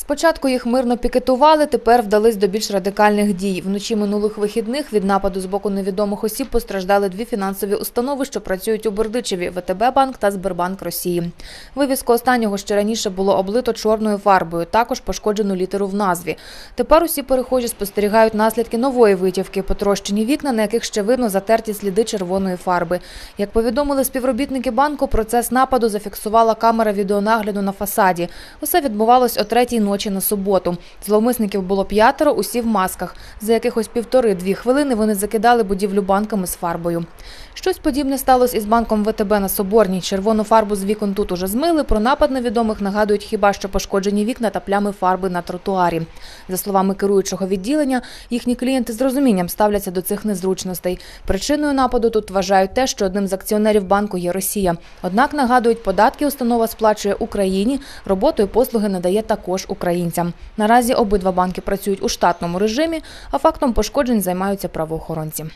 Спочатку їх мирно пікетували, тепер вдались до більш радикальних дій. Вночі минулих вихідних від нападу з боку невідомих осіб постраждали дві фінансові установи, що працюють у Бердичеві – ВТБ Банк та Сбербанк Росії. Вивіску останнього ще раніше було облито чорною фарбою, також пошкоджену літеру в назві. Тепер усі перехожі спостерігають наслідки нової витівки, потрощені вікна, на яких ще видно затерті сліди червоної фарби. Як повідомили співробітники банку, процес нападу зафіксувала камера відеонагляду на фасаді. Усе відбувалось о третій ночі на суботу. Зловмисників було п'ятеро, усі в масках. За якихось півтори-дві хвилини вони закидали будівлю банками з фарбою. Щось подібне сталося із банком ВТБ на Соборній. Червону фарбу з вікон тут уже змили. Про напад невідомих нагадують хіба що пошкоджені вікна та плями фарби на тротуарі. За словами керуючого відділення, їхні клієнти з розумінням ставляться до цих незручностей. Причиною нападу тут вважають те, що одним з акціонерів банку є Росія. Однак нагадують, податки установа сплачує Україні, роботу і послуги надає також українцям. Наразі обидва банки працюють у штатному режимі, а фактом пошкоджень займаються правоохоронці.